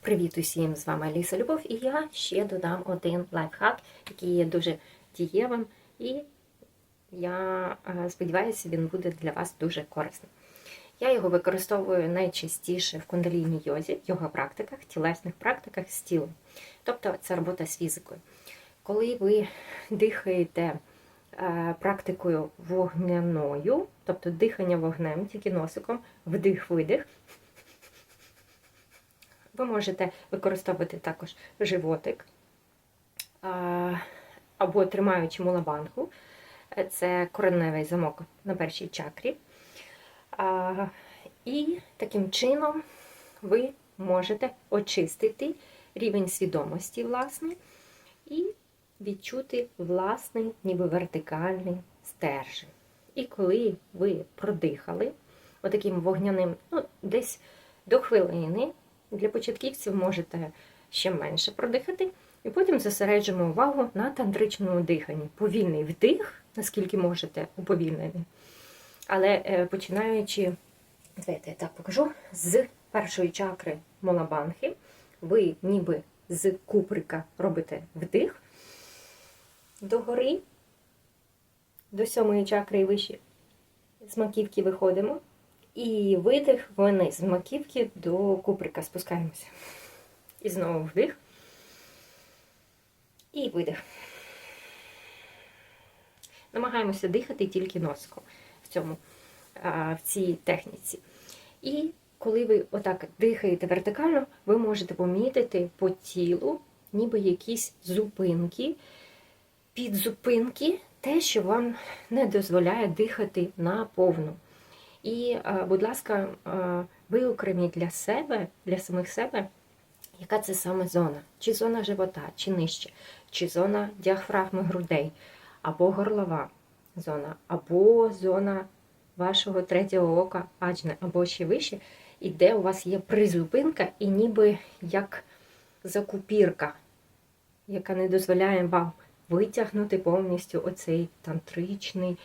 Привіт усім! З вами Аліса Любов, і я ще додам один лайфхак, який є дуже дієвим, і я е, сподіваюся, він буде для вас дуже корисним. Я його використовую найчастіше в кундаліні йозі, йога практиках, тілесних практиках з тілом. Тобто це робота з фізикою. Коли ви дихаєте е, практикою вогняною, тобто дихання вогнем, тільки носиком, вдих-видих. Ви можете використовувати також животик або тримаючи мулабанку. Це кореневий замок на першій чакрі. І таким чином ви можете очистити рівень свідомості, власне, і відчути власний, ніби вертикальний стержень. І коли ви продихали отаким вогняним, ну, десь до хвилини. Для початківців можете ще менше продихати. І потім зосереджуємо увагу на тантричному диханні. Повільний вдих, наскільки можете, уповільнений. Але е, починаючи, давайте я так покажу, з першої чакри Молабанхи, ви ніби з куприка робите вдих догори, до сьомої чакри і вище. З маківки виходимо. І видих вниз з маківки до куприка спускаємося. І знову вдих. І видих. Намагаємося дихати тільки носиком в цьому, в цій техніці. І коли ви отак дихаєте вертикально, ви можете помітити по тілу, ніби якісь зупинки, підзупинки, те, що вам не дозволяє дихати наповну. І, будь ласка, виокреміть для себе, для самих себе, яка це саме зона, чи зона живота, чи нижче, чи зона діафрагми грудей, або горлова зона, або зона вашого третього ока, аджне, або ще вище, і де у вас є призупинка, і ніби як закупірка, яка не дозволяє вам витягнути повністю оцей тантричний,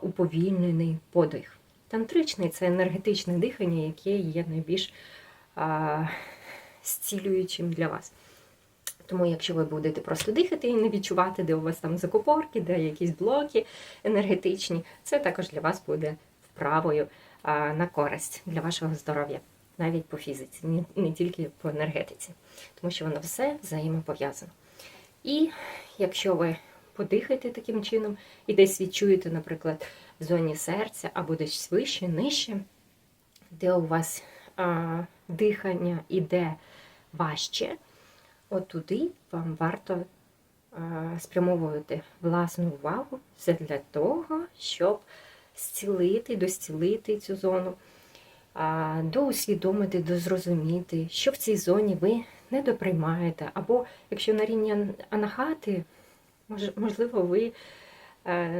уповільнений подих. Тантричний це енергетичне дихання, яке є найбільш а, зцілюючим для вас. Тому, якщо ви будете просто дихати і не відчувати, де у вас там закупорки, де якісь блоки енергетичні, це також для вас буде вправою а, на користь для вашого здоров'я, навіть по фізиці, не, не тільки по енергетиці, тому що воно все взаємопов'язано. І якщо ви подихаєте таким чином і десь відчуєте, наприклад, зоні серця або десь вище, нижче, де у вас а, дихання іде важче, от туди вам варто а, спрямовувати власну увагу все для того, щоб зцілити, достілити цю зону, а, доусвідомити, дозрозуміти, що в цій зоні ви не доприймаєте, або якщо на рівні анахати, можливо, ви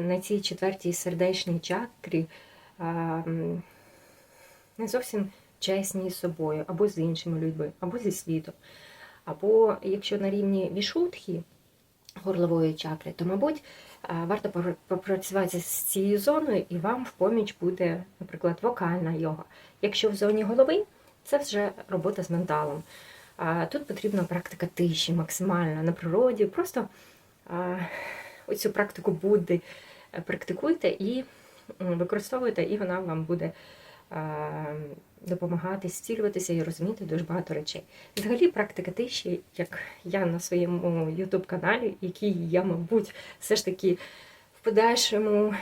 на цій четвертій сердечній чакрі не зовсім чесні з собою, або з іншими людьми, або зі світом. Або якщо на рівні вішутхи горлової чакри, то, мабуть, варто попрацювати з цією зоною, і вам в поміч буде, наприклад, вокальна йога. Якщо в зоні голови, це вже робота з менталом. Тут потрібна практика тиші, максимальна на природі. Просто оцю практику Будди е, практикуйте і використовуйте, і вона вам буде допомагати зцілюватися і розуміти дуже багато речей. Взагалі, практика тиші, як я на своєму YouTube-каналі, який я, мабуть, все ж таки в подальшому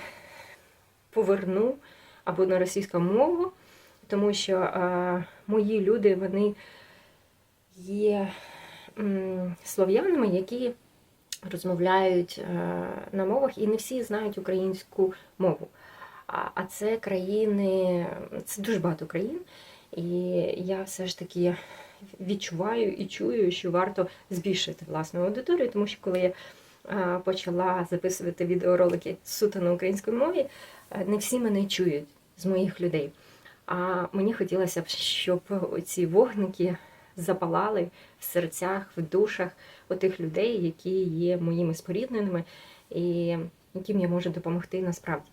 поверну або на російську мову, тому що мої люди, вони є слов'янами, які розмовляють е, на мовах, і не всі знають українську мову. А це країни, це дуже багато країн, і я все ж таки відчуваю і чую, що варто збільшити власну аудиторію, тому що коли я е, почала записувати відеоролики суто на українській мові, е, не всі мене чують з моїх людей. А мені хотілося б, щоб ці вогники запалали в серцях, в душах отих людей, які є моїми спорідненими і яким я можу допомогти насправді.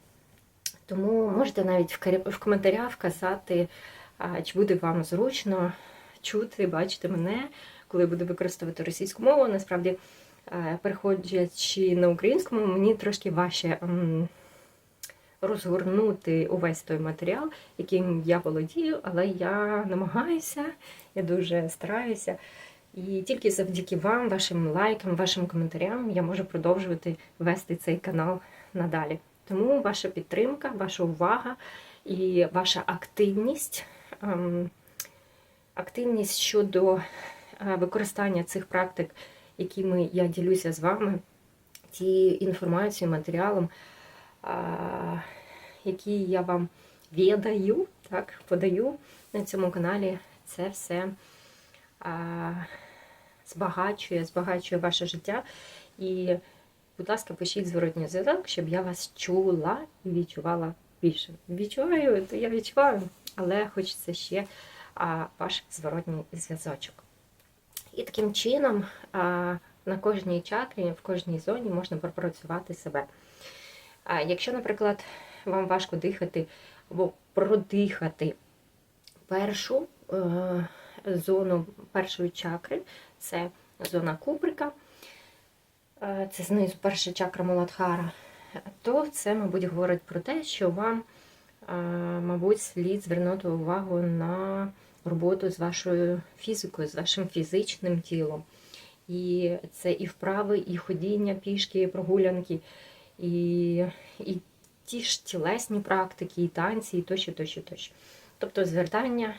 Тому можете навіть в коментарях вказати, чи буде вам зручно, чути, бачити мене, коли буду використовувати російську мову. Насправді, е, переходячи на українську мені трошки важче розгорнути увесь той матеріал, яким я володію, але я намагаюся, я дуже стараюся. І тільки завдяки вам, вашим лайкам, вашим коментарям я можу продовжувати вести цей канал надалі. Тому ваша підтримка, ваша увага і ваша активність, ем, активність щодо е, використання цих практик, якими я ділюся з вами, тією інформацією, матеріалом, а, який я вам віддаю, так, подаю на цьому каналі, це все збагачує, збагачує ваше життя. І, будь ласка, пишіть зворотній зв'язок, щоб я вас чула і відчувала більше. Відчуваю, то я відчуваю, але хочеться ще ваш зворотній зв'язочок. І таким чином на кожній чакрі, в кожній зоні можна пропрацювати себе. Якщо, наприклад, вам важко дихати або продихати першу е, зону першої чакри, це зона кубрика, е, це знизу перша чакра Муладхара, то це, мабуть, говорить про те, що вам, е, мабуть, слід звернути увагу на роботу з вашою фізикою, з вашим фізичним тілом. І це і вправи, і ходіння пішки, і прогулянки, і, і ті ж тілесні практики, і танці, і тощо, тощо, тощо. Тобто звертання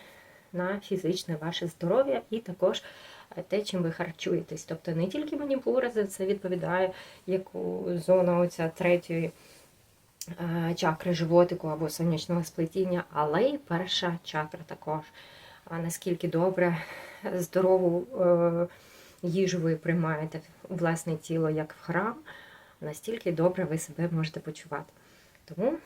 на фізичне ваше здоров'я і також е, те, чим ви харчуєтесь. Тобто не тільки маніпура за це відповідає, яку зона оця третьої е, чакри животику або сонячного сплетіння, але й перша чакра також. А наскільки добре, здорову е, їжу ви приймаєте власне тіло, як в храм, настільки добре ви себе можете почувати. Тому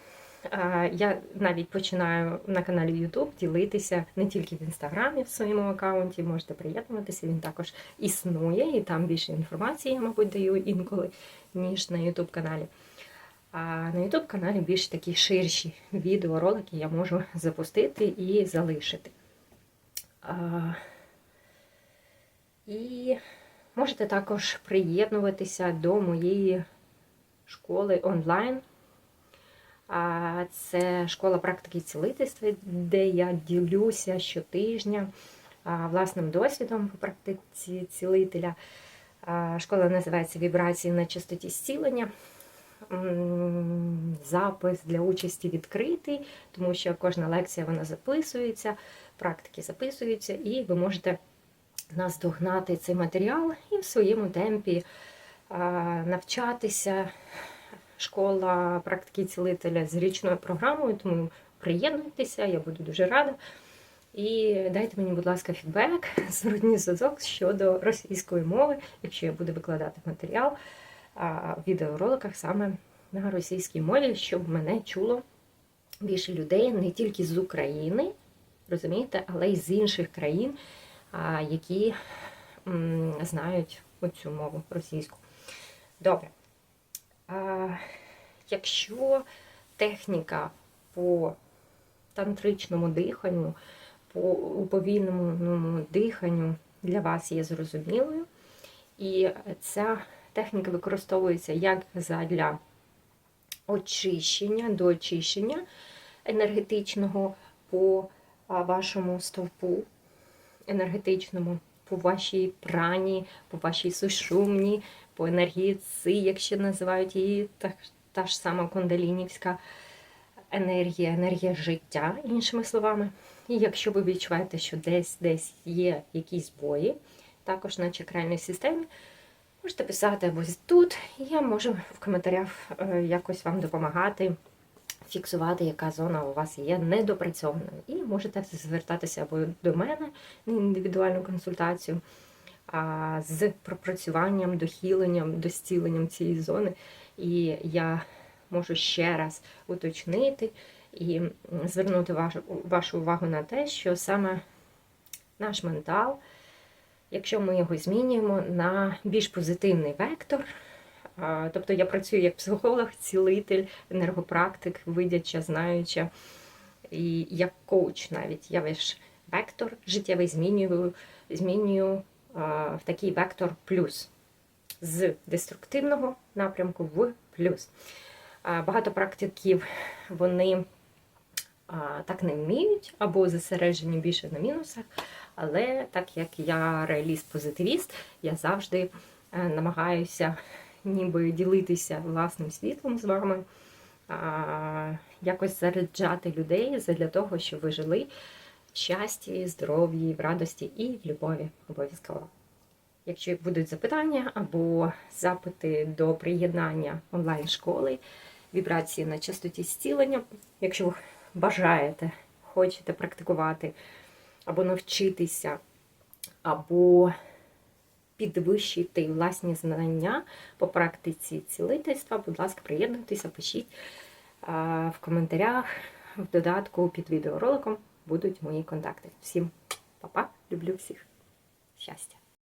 я навіть починаю на каналі YouTube ділитися не тільки в інстаграмі в своєму аккаунті, можете приєднуватися, він також існує, і там більше інформації, я, мабуть, даю інколи, ніж на YouTube каналі. А на YouTube каналі більш такі ширші відеоролики я можу запустити і залишити. А, І можете також приєднуватися до моєї школи онлайн. А Це школа практики цілительства, де я ділюся щотижня власним досвідом по практиці цілителя. Школа називається Вібрації на частоті зцілення. Запис для участі відкритий, тому що кожна лекція вона записується, практики записуються, і ви можете наздогнати цей матеріал і в своєму темпі навчатися. Школа практики цілителя з річною програмою, тому приєднуйтеся, я буду дуже рада. І дайте мені, будь ласка, фідбек, зворотній зв'язок щодо російської мови, якщо я буду викладати матеріал в відеороликах саме на російській мові, щоб мене чуло більше людей не тільки з України, розумієте, але й з інших країн, які знають оцю мову російську. Добре. Якщо техніка по тантричному диханню, по уповільненому диханню для вас є зрозумілою, і ця техніка використовується як для очищення, до очищення енергетичного по вашому стовпу енергетичному, по вашій прані, по вашій сушумні, по енергії ци, якщо називають її, та, та ж сама кондалінівська енергія, енергія життя, іншими словами. І якщо ви відчуваєте, що десь десь є якісь бої, також на чакральній системі, можете писати або тут, і я можу в коментарях е, якось вам допомагати. Фіксувати, яка зона у вас є недопрацьованою. І можете звертатися або до мене на індивідуальну консультацію, з пропрацюванням, дохіленням, достіленням цієї зони. І я можу ще раз уточнити і звернути вашу, вашу увагу на те, що саме наш ментал, якщо ми його змінюємо на більш позитивний вектор. Тобто я працюю як психолог, цілитель, енергопрактик, видяча, знаюча, і як коуч навіть. Я ж вектор життєвий змінюю, змінюю в такий вектор плюс з деструктивного напрямку в плюс. Багато практиків вони так не вміють або зосереджені більше на мінусах. Але так як я реаліст-позитивіст, я завжди е, намагаюся ніби ділитися власним світлом з вами, якось заряджати людей для того, щоб ви жили щасті, здоров'ї, в радості і в любові обов'язково. Якщо будуть запитання або запити до приєднання онлайн-школи, вібрації на частоті зцілення, якщо ви бажаєте, хочете практикувати або навчитися, або підвищити власні знання по практиці цілительства, будь ласка, приєднуйтеся, пишіть в коментарях, в додатку під відеороликом будуть мої контакти. Всім па-па, люблю всіх. Щастя!